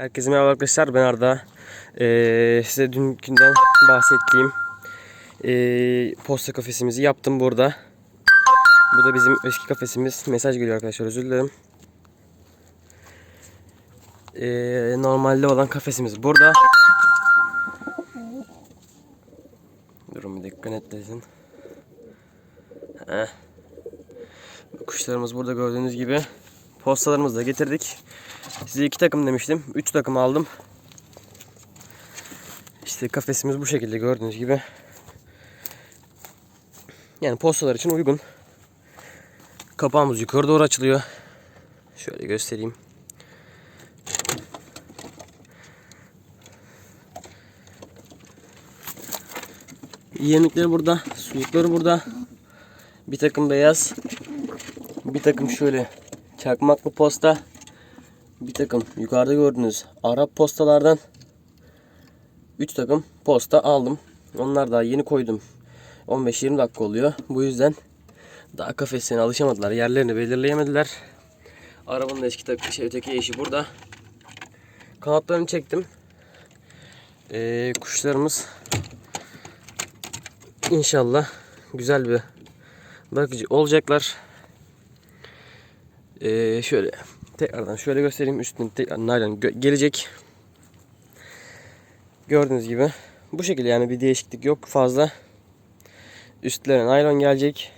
Herkese merhaba arkadaşlar ben Arda. Ee, size dünkünden bahsettiğim ee, posta kafesimizi yaptım burada. Bu da bizim eski kafesimiz. Mesaj geliyor arkadaşlar özür dilerim. Ee, normalde olan kafesimiz burada. Durun bir dakika netlesin. Heh. Kuşlarımız burada gördüğünüz gibi. Postalarımızı da getirdik. Size iki takım demiştim. Üç takım aldım. İşte kafesimiz bu şekilde gördüğünüz gibi. Yani postalar için uygun. Kapağımız yukarı doğru açılıyor. Şöyle göstereyim. Yemekleri burada, sulukları burada. Bir takım beyaz, bir takım şöyle çakmaklı posta, bir takım yukarıda gördüğünüz Arap postalardan 3 takım posta aldım. Onlar daha yeni koydum. 15-20 dakika oluyor. Bu yüzden daha kafesine alışamadılar. Yerlerini belirleyemediler. Arabanın eski takı şey öteki eşi burada. Kanatlarını çektim. Ee, kuşlarımız inşallah güzel bir bakıcı olacaklar. Ee, şöyle tekrardan şöyle göstereyim. Üstüne tekrar naylon gelecek. Gördüğünüz gibi bu şekilde yani bir değişiklik yok fazla. Üstlerine naylon gelecek.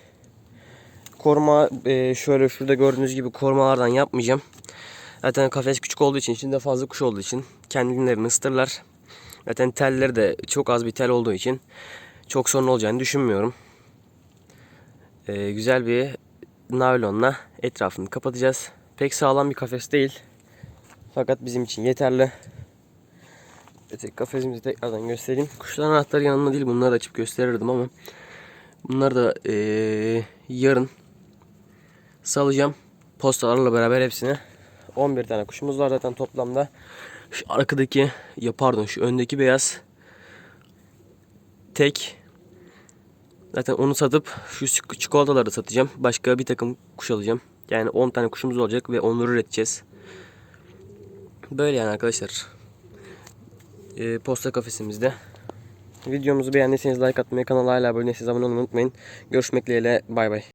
Koruma e, şöyle şurada gördüğünüz gibi korumalardan yapmayacağım. Zaten kafes küçük olduğu için içinde fazla kuş olduğu için kendilerini ısıtırlar. Zaten telleri de çok az bir tel olduğu için çok sorun olacağını düşünmüyorum. E, güzel bir naylonla etrafını kapatacağız. Pek sağlam bir kafes değil. Fakat bizim için yeterli. Öteki kafesimizi tekrardan göstereyim. Kuşların anahtarı yanımda değil. Bunları açıp gösterirdim ama bunları da eee, yarın salacağım. Postalarla beraber hepsini. 11 tane kuşumuz var zaten toplamda. Şu arkadaki ya pardon şu öndeki beyaz tek Zaten onu satıp şu çik- çikolataları satacağım. Başka bir takım kuş alacağım. Yani 10 tane kuşumuz olacak ve onları üreteceğiz. Böyle yani arkadaşlar. Ee, posta kafesimizde. Videomuzu beğendiyseniz like atmayı, kanala hala abone değilseniz abone olmayı unutmayın. Görüşmek dileğiyle bay bay.